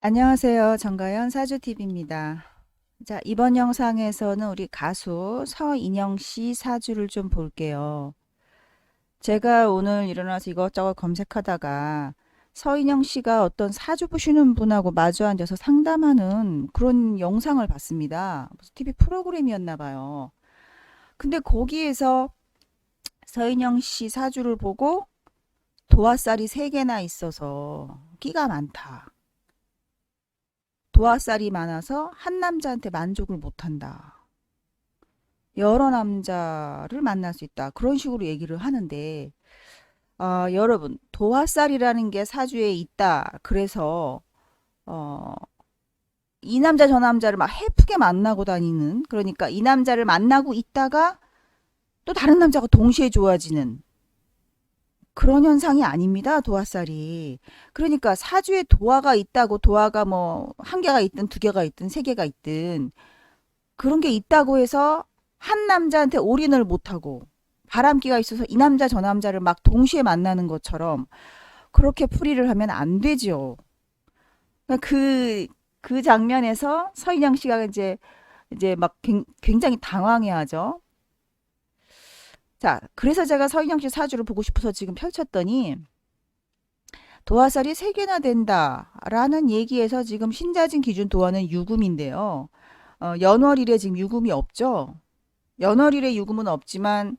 안녕하세요. 정가연 사주TV입니다. 자, 이번 영상에서는 우리 가수 서인영 씨 사주를 좀 볼게요. 제가 오늘 일어나서 이것저것 검색하다가 서인영 씨가 어떤 사주 보시는 분하고 마주 앉아서 상담하는 그런 영상을 봤습니다. 무슨 TV 프로그램이었나 봐요. 근데 거기에서 서인영 씨 사주를 보고 도화살이 세개나 있어서 끼가 많다. 도화살이 많아서 한 남자한테 만족을 못한다. 여러 남자를 만날 수 있다. 그런 식으로 얘기를 하는데, 아, 여러분, 도화살이라는 게 사주에 있다. 그래서, 어, 이 남자 저 남자를 막 해프게 만나고 다니는, 그러니까 이 남자를 만나고 있다가 또 다른 남자가 동시에 좋아지는 그런 현상이 아닙니다. 도화살이. 그러니까 사주에 도화가 있다고 도화가 뭐 한 개가 있든 두 개가 있든 세 개가 있든 그런 게 있다고 해서 한 남자한테 올인을 못하고 바람기가 있어서 이 남자 저 남자를 막 동시에 만나는 것처럼 그렇게 풀이를 하면 안 되죠. 그러니까 그, 그 장면에서 서인영 씨가 이제, 이제 막 굉- 굉장히 당황해 하죠. 자, 그래서 제가 서인영 씨 사주를 보고 싶어서 지금 펼쳤더니 도화살이 세개나 된다라는 얘기에서 지금 신자진 기준 도화는 유금인데요. 어, 연월일에 지금 유금이 없죠. 연월일에 유금은 없지만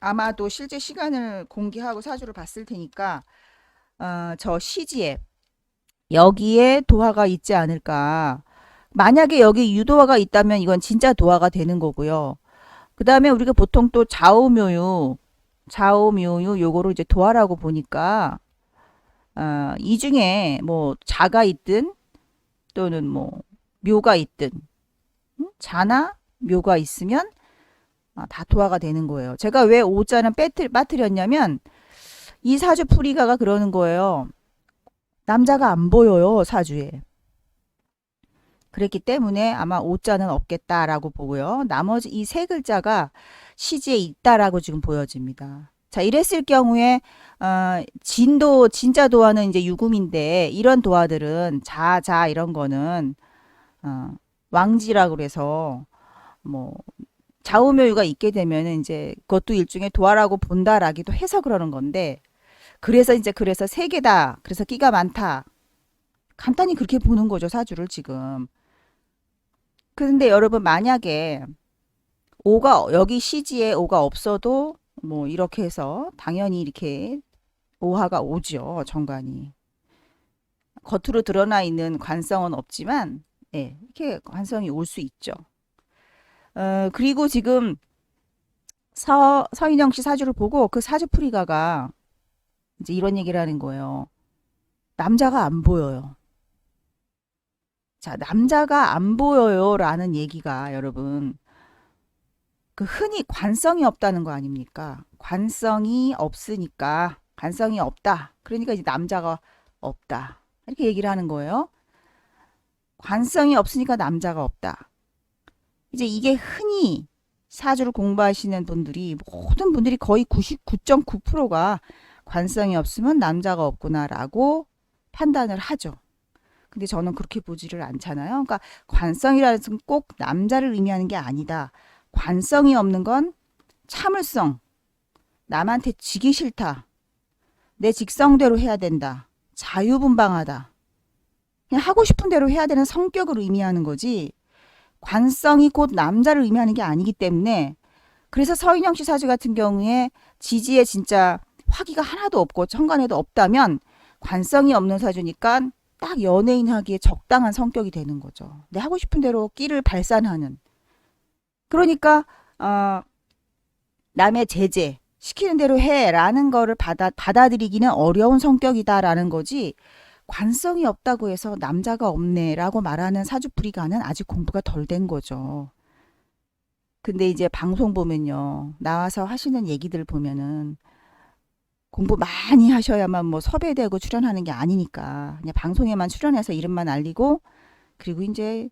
아마도 실제 시간을 공개하고 사주를 봤을 테니까 어, 저 시지에 여기에 도화가 있지 않을까. 만약에 여기 유도화가 있다면 이건 진짜 도화가 되는 거고요. 그 다음에 우리가 보통 또 좌우묘유, 좌우묘유 요거를 이제 도화라고 보니까 어, 이 중에 뭐 자가 있든 또는 뭐 묘가 있든 음? 자나 묘가 있으면 아, 다 도화가 되는 거예요. 제가 왜 오자는 빼트, 빠뜨렸냐면 이 사주 풀이가가 그러는 거예요. 남자가 안 보여요 사주에. 그랬기 때문에 아마 오자는 없겠다라고 보고요. 나머지 이 세 글자가 시지에 있다라고 지금 보여집니다. 자, 이랬을 경우에 어, 진도 진짜 도화는 이제 유금인데 이런 도화들은 자자 이런 거는 어, 왕지라고 그래서 뭐 좌우묘유가 있게 되면은 이제 그것도 일종의 도화라고 본다라기도 해서 그러는 건데 그래서 이제 그래서 세 개다. 그래서 끼가 많다. 간단히 그렇게 보는 거죠, 사주를 지금. 근데 여러분 만약에 오가 여기 시지에 오가 없어도 뭐 이렇게 해서 당연히 이렇게 오화가 오죠, 정관이. 겉으로 드러나 있는 관성은 없지만 예, 이렇게 관성이 올 수 있죠. 어, 그리고 지금 서, 서인영 씨 사주를 보고 그 사주 풀이가가 이제 이런 얘기를 하는 거예요. 남자가 안 보여요. 자, 남자가 안 보여요라는 얘기가 여러분 그 흔히 관성이 없다는 거 아닙니까? 관성이 없으니까 관성이 없다. 그러니까 이제 남자가 없다. 이렇게 얘기를 하는 거예요. 관성이 없으니까 남자가 없다. 이제 이게 흔히 사주를 공부하시는 분들이 모든 분들이 거의 99.9%가 관성이 없으면 남자가 없구나라고 판단을 하죠. 근데 저는 그렇게 보지를 않잖아요. 그러니까 관성이라는 것은 꼭 남자를 의미하는 게 아니다. 관성이 없는 건 참을성, 남한테 지기 싫다, 내 직성대로 해야 된다, 자유분방하다. 그냥 하고 싶은 대로 해야 되는 성격을 의미하는 거지. 관성이 곧 남자를 의미하는 게 아니기 때문에 그래서 서인영 씨 사주 같은 경우에 지지에 진짜 화기가 하나도 없고 천간에도 없다면 관성이 없는 사주니까 딱 연예인 하기에 적당한 성격이 되는 거죠. 내 하고 싶은 대로 끼를 발산하는. 그러니까 어, 남의 제재 시키는 대로 해라는 거를 받아 받아들이기는 어려운 성격이다라는 거지. 관성이 없다고 해서 남자가 없네라고 말하는 사주풀이가는 아직 공부가 덜 된 거죠. 근데 이제 방송 보면요. 나와서 하시는 얘기들 보면은 공부 많이 하셔야만 뭐 섭외되고 출연하는 게 아니니까 그냥 방송에만 출연해서 이름만 알리고 그리고 이제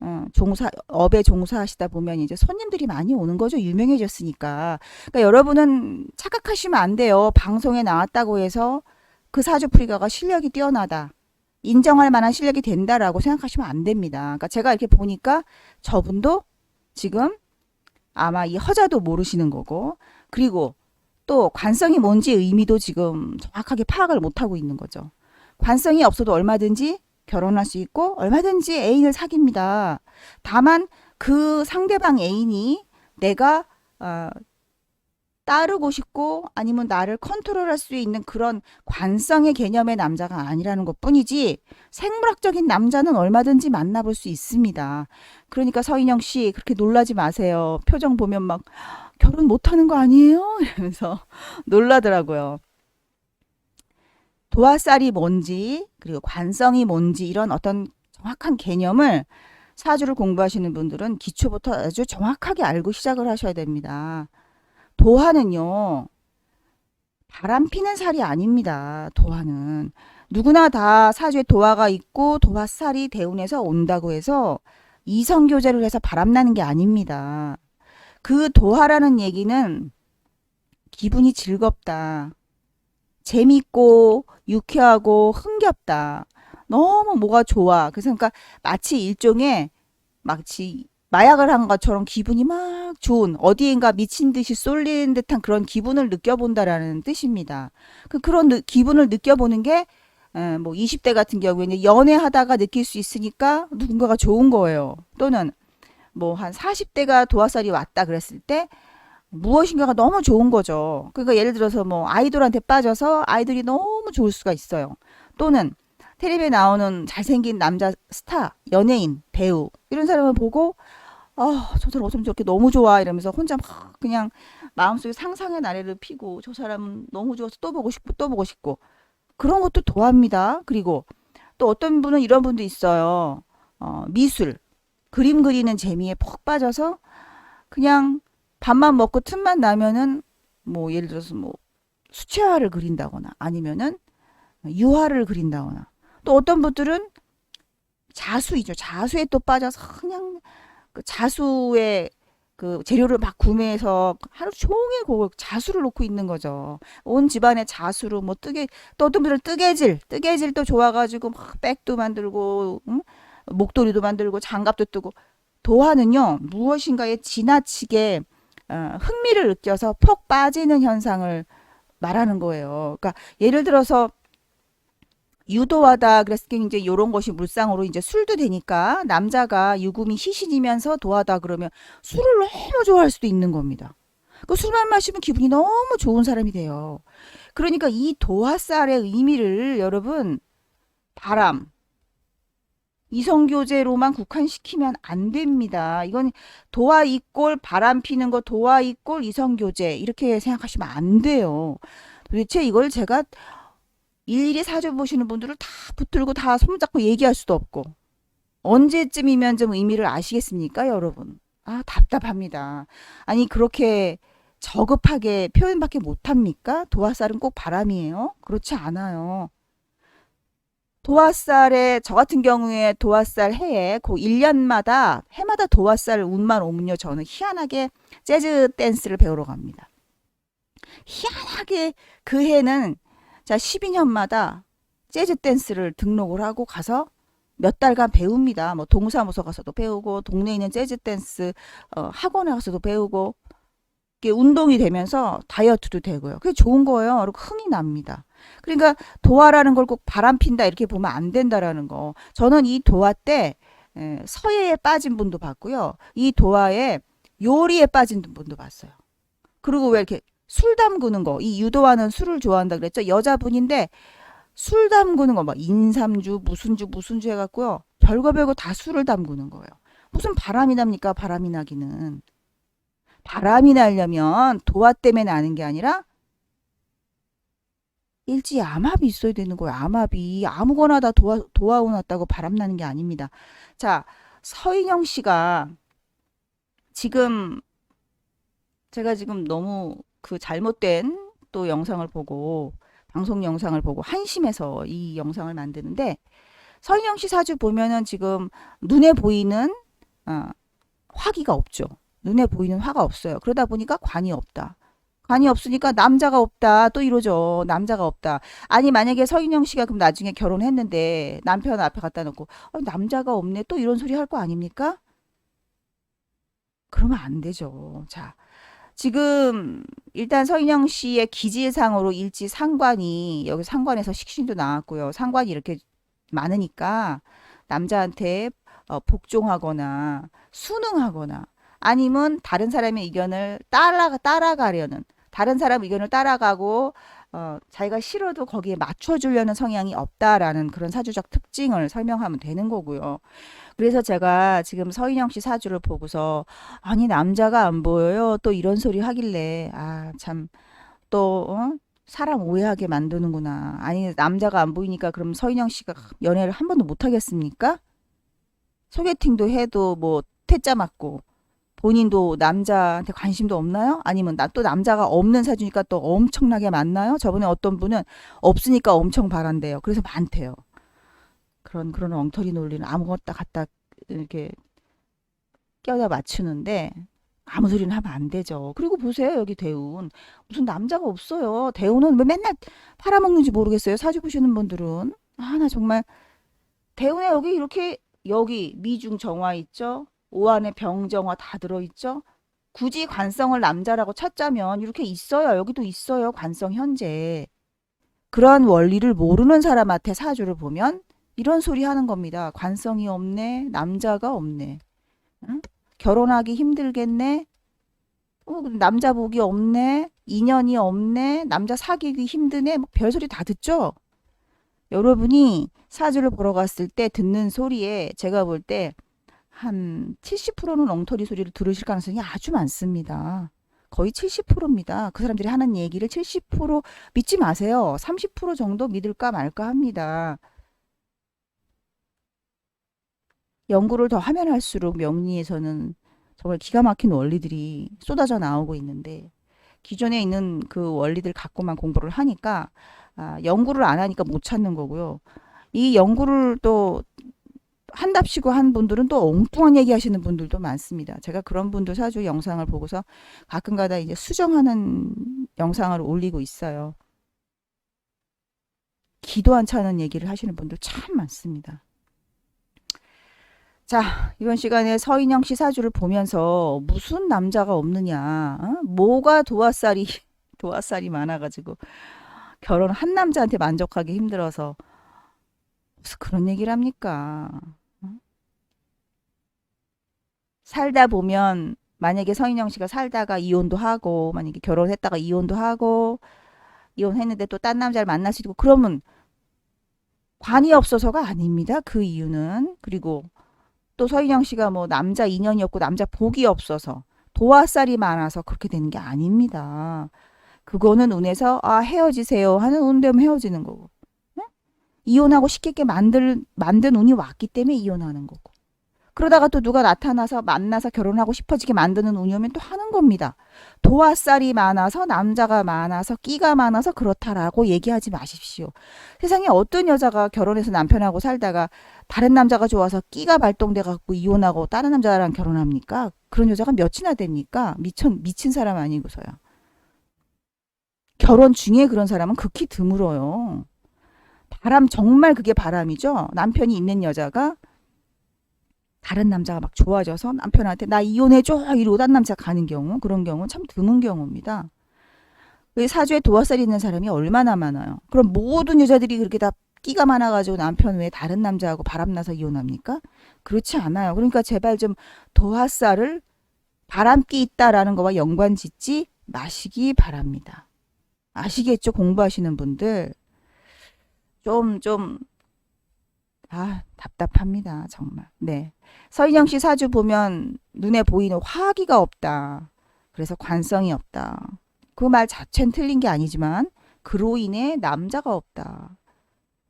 어, 종사 업에 종사하시다 보면 이제 손님들이 많이 오는 거죠. 유명해졌으니까. 그러니까 여러분은 착각하시면 안 돼요. 방송에 나왔다고 해서 그 사주풀이가가 실력이 뛰어나다. 인정할 만한 실력이 된다라고 생각하시면 안 됩니다. 그러니까 제가 이렇게 보니까 저분도 지금 아마 이 허자도 모르시는 거고 그리고 또 관성이 뭔지 의미도 지금 정확하게 파악을 못하고 있는 거죠. 관성이 없어도 얼마든지 결혼할 수 있고 얼마든지 애인을 사깁니다. 다만 그 상대방 애인이 내가 어, 따르고 싶고 아니면 나를 컨트롤할 수 있는 그런 관성의 개념의 남자가 아니라는 것 뿐이지 생물학적인 남자는 얼마든지 만나볼 수 있습니다. 그러니까 서인영 씨 그렇게 놀라지 마세요. 표정 보면 막 결혼 못하는 거 아니에요? 이러면서 놀라더라고요. 도화살이 뭔지 그리고 관성이 뭔지 이런 어떤 정확한 개념을 사주를 공부하시는 분들은 기초부터 아주 정확하게 알고 시작을 하셔야 됩니다. 도화는요, 바람 피는 살이 아닙니다. 도화는. 누구나 다 사주에 도화가 있고 도화살이 대운에서 온다고 해서 이성 교제를 해서 바람 나는 게 아닙니다. 그 도화라는 얘기는 기분이 즐겁다. 재밌고 유쾌하고 흥겹다. 너무 뭐가 좋아. 그래서 그러니까 마치 일종의 마치 마약을 한 것처럼 기분이 막 좋은 어디인가 미친 듯이 쏠리는 듯한 그런 기분을 느껴본다라는 뜻입니다. 그 그런 느- 기분을 느껴보는 게 에, 뭐 20대 같은 경우에는 연애하다가 느낄 수 있으니까 누군가가 좋은 거예요. 또는 뭐 한 40대가 도화살이 왔다 그랬을 때 무엇인가가 너무 좋은 거죠. 그러니까 예를 들어서 뭐 아이돌한테 빠져서 아이돌이 너무 좋을 수가 있어요. 또는 텔레비에 나오는 잘생긴 남자 스타, 연예인, 배우 이런 사람을 보고 아, 저 사람 어쩜 저렇게 너무 좋아 이러면서 혼자 막 그냥 마음속에 상상의 나래를 피고 저 사람 너무 좋아서 또 보고 싶고 또 보고 싶고 그런 것도 도합니다. 그리고 또 어떤 분은 이런 분도 있어요. 어, 미술, 그림 그리는 재미에 푹 빠져서 그냥 밥만 먹고 틈만 나면은 뭐 예를 들어서 뭐 수채화를 그린다거나 아니면은 유화를 그린다거나 또 어떤 분들은 자수이죠. 자수에 또 빠져서 그냥 그 자수의 그 재료를 막 구매해서 하루 종일 그 자수를 놓고 있는 거죠. 온 집안에 자수로 뭐 뜨개 또 어떤 분들은 뜨개질, 뜨개질 또 좋아가지고 막 백도 만들고 응? 목도리도 만들고 장갑도 뜨고 도화는요 무엇인가에 지나치게 어, 흥미를 느껴서 퍽 빠지는 현상을 말하는 거예요. 그러니까 예를 들어서 유도하다 그랬을 때 이제 요런 것이 물상으로 이제 술도 되니까 남자가 유금이 희신이면서 도하다 그러면 술을 너무 좋아할 수도 있는 겁니다. 그 술만 마시면 기분이 너무 좋은 사람이 돼요. 그러니까 이 도화살의 의미를 여러분 바람 이성교제로만 국한시키면 안 됩니다. 이건 도화 이꼴 바람 피는 거 도화 이꼴 이성교제 이렇게 생각하시면 안 돼요. 도대체 이걸 제가 일일이 사주 보시는 분들을 다 붙들고 다 손잡고 얘기할 수도 없고 언제쯤이면 좀 의미를 아시겠습니까, 여러분? 아, 답답합니다. 아니 그렇게 저급하게 표현밖에 못합니까? 도화살은 꼭 바람이에요? 그렇지 않아요. 도화살에 저 같은 경우에 도화살 해에 그 1년마다 해마다 도화살 운만 오면요 저는 희한하게 재즈 댄스를 배우러 갑니다. 희한하게 그 해는 자 12년마다 재즈 댄스를 등록을 하고 가서 몇 달간 배웁니다. 뭐 동사무소 가서도 배우고 동네에 있는 재즈 댄스 어, 학원에 가서도 배우고 이게 운동이 되면서 다이어트도 되고요. 그게 좋은 거예요. 그리고 흥이 납니다. 그러니까 도화라는 걸 꼭 바람 핀다 이렇게 보면 안 된다라는 거. 저는 이 도화 때 에, 서예에 빠진 분도 봤고요. 이 도화에 요리에 빠진 분도 봤어요. 그리고 왜 이렇게 술 담그는 거. 이 유도화는 술을 좋아한다 그랬죠. 여자분인데 술 담그는 거 막 인삼주 무슨 주 무슨 주 해갖고요. 별거 별거 다 술을 담그는 거예요. 무슨 바람이 납니까? 바람이 나기는. 바람이 나려면 도화 때문에 나는 게 아니라 일지 암압이 있어야 되는 거예요. 암압이 아무거나 다 도화 도화운 왔다고 바람 나는 게 아닙니다. 자, 서인영 씨가 지금 제가 지금 너무 그 잘못된 또 영상을 보고 방송 영상을 보고 한심해서 이 영상을 만드는데 서인영 씨 사주 보면은 지금 눈에 보이는 어, 화기가 없죠. 눈에 보이는 화가 없어요. 그러다 보니까 관이 없다. 관이 없으니까 남자가 없다. 또 이러죠. 남자가 없다. 아니 만약에 서인영 씨가 그럼 나중에 결혼했는데 남편 앞에 갖다 놓고 어, 남자가 없네. 또 이런 소리 할 거 아닙니까? 그러면 안 되죠. 자, 지금 일단 서인영 씨의 기질상으로 일지 상관이 여기 상관에서 식신도 나왔고요. 상관이 이렇게 많으니까 남자한테 어, 복종하거나 순응하거나 아니면 다른 사람의 의견을 따라 따라가려는 다른 사람 의견을 따라가고 어, 자기가 싫어도 거기에 맞춰주려는 성향이 없다라는 그런 사주적 특징을 설명하면 되는 거고요. 그래서 제가 지금 서인영 씨 사주를 보고서 아니 남자가 안 보여요. 또 이런 소리 하길래 아 참또 어? 사람 오해하게 만드는구나. 아니 남자가 안 보이니까 그럼 서인영 씨가 연애를 한 번도 못 하겠습니까? 소개팅도 해도 뭐 퇴짜 맞고 본인도 남자한테 관심도 없나요? 아니면 나 또 남자가 없는 사주니까 또 엄청나게 많나요? 저번에 어떤 분은 없으니까 엄청 바란대요. 그래서 많대요. 그런 그런 엉터리 논리는 아무것도 갖다 이렇게 껴다 맞추는데 아무 소리는 하면 안 되죠. 그리고 보세요 여기 대운 무슨 남자가 없어요. 대운은 왜 맨날 팔아먹는지 모르겠어요. 사주 보시는 분들은 아 나 정말 대운에 여기 이렇게 여기 미중 정화 있죠. 오한에 병정화 다 들어있죠. 굳이 관성을 남자라고 찾자면 이렇게 있어요. 여기도 있어요. 관성 현재. 그러한 원리를 모르는 사람한테 사주를 보면 이런 소리 하는 겁니다. 관성이 없네. 남자가 없네. 응? 결혼하기 힘들겠네. 어, 남자 복이 없네. 인연이 없네. 남자 사귀기 힘드네. 뭐 별소리 다 듣죠? 여러분이 사주를 보러 갔을 때 듣는 소리에 제가 볼 때 한 70%는 엉터리 소리를 들으실 가능성이 아주 많습니다. 거의 70%입니다. 그 사람들이 하는 얘기를 70% 믿지 마세요. 30% 정도 믿을까 말까 합니다. 연구를 더 하면 할수록 명리에서는 정말 기가 막힌 원리들이 쏟아져 나오고 있는데 기존에 있는 그 원리들 갖고만 공부를 하니까 아, 연구를 안 하니까 못 찾는 거고요. 이 연구를 또 한답시고 한 분들은 또 엉뚱한 얘기 하시는 분들도 많습니다. 제가 그런 분들 사주 영상을 보고서 가끔가다 이제 수정하는 영상을 올리고 있어요. 기도 안 차는 얘기를 하시는 분들 참 많습니다. 자, 이번 시간에 서인영 씨 사주를 보면서 무슨 남자가 없느냐, 어? 뭐가 도화살이 도화살이 많아가지고 결혼 한 남자한테 만족하기 힘들어서 무슨 그런 얘기를 합니까? 어? 살다 보면 만약에 서인영 씨가 살다가 이혼도 하고 만약에 결혼했다가 이혼도 하고 이혼했는데 또 딴 남자를 만날 수 있고 그러면 관이 없어서가 아닙니다. 그 이유는 그리고 또 서인영 씨가 뭐 남자 인연이었고 남자 복이 없어서 도화살이 많아서 그렇게 되는 게 아닙니다. 그거는 운에서 아 헤어지세요 하는 운 되면 헤어지는 거고 응? 이혼하고 쉽게 만들 만든 운이 왔기 때문에 이혼하는 거고 그러다가 또 누가 나타나서 만나서 결혼하고 싶어지게 만드는 운이 오면 또 하는 겁니다. 도화살이 많아서 남자가 많아서 끼가 많아서 그렇다라고 얘기하지 마십시오. 세상에 어떤 여자가 결혼해서 남편하고 살다가 다른 남자가 좋아서 끼가 발동돼 갖고 이혼하고 다른 남자랑 결혼합니까? 그런 여자가 몇이나 됩니까? 미친 미친 사람 아니고서요. 결혼 중에 그런 사람은 극히 드물어요. 바람 정말 그게 바람이죠. 남편이 있는 여자가 다른 남자가 막 좋아져서 남편한테 나 이혼해줘 이러고 딴 남자 가는 경우 그런 경우는 참 드문 경우입니다. 사주에 도화살이 있는 사람이 얼마나 많아요. 그럼 모든 여자들이 그렇게 다 끼가 많아가지고 남편 외에 다른 남자하고 바람나서 이혼합니까? 그렇지 않아요. 그러니까 제발 좀 도화살을 바람기 있다라는 거와 연관 짓지 마시기 바랍니다. 아시겠죠? 공부하시는 분들. 좀, 좀, 아, 답답합니다. 정말. 네. 서인영 씨 사주 보면 눈에 보이는 화기가 없다. 그래서 관성이 없다. 그 말 자체는 틀린 게 아니지만, 그로 인해 남자가 없다.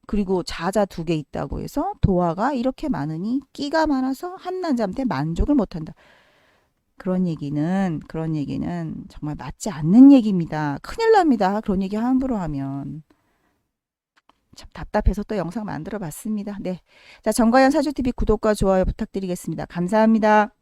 그리고 자자 두 개 있다고 해서 도화가 이렇게 많으니 끼가 많아서 한 남자한테 만족을 못한다. 그런 얘기는 그런 얘기는 정말 맞지 않는 얘기입니다. 큰일 납니다. 그런 얘기 함부로 하면. 참 답답해서 또 영상 만들어 봤습니다. 네. 자, 정가연 사주TV 구독과 좋아요 부탁드리겠습니다. 감사합니다.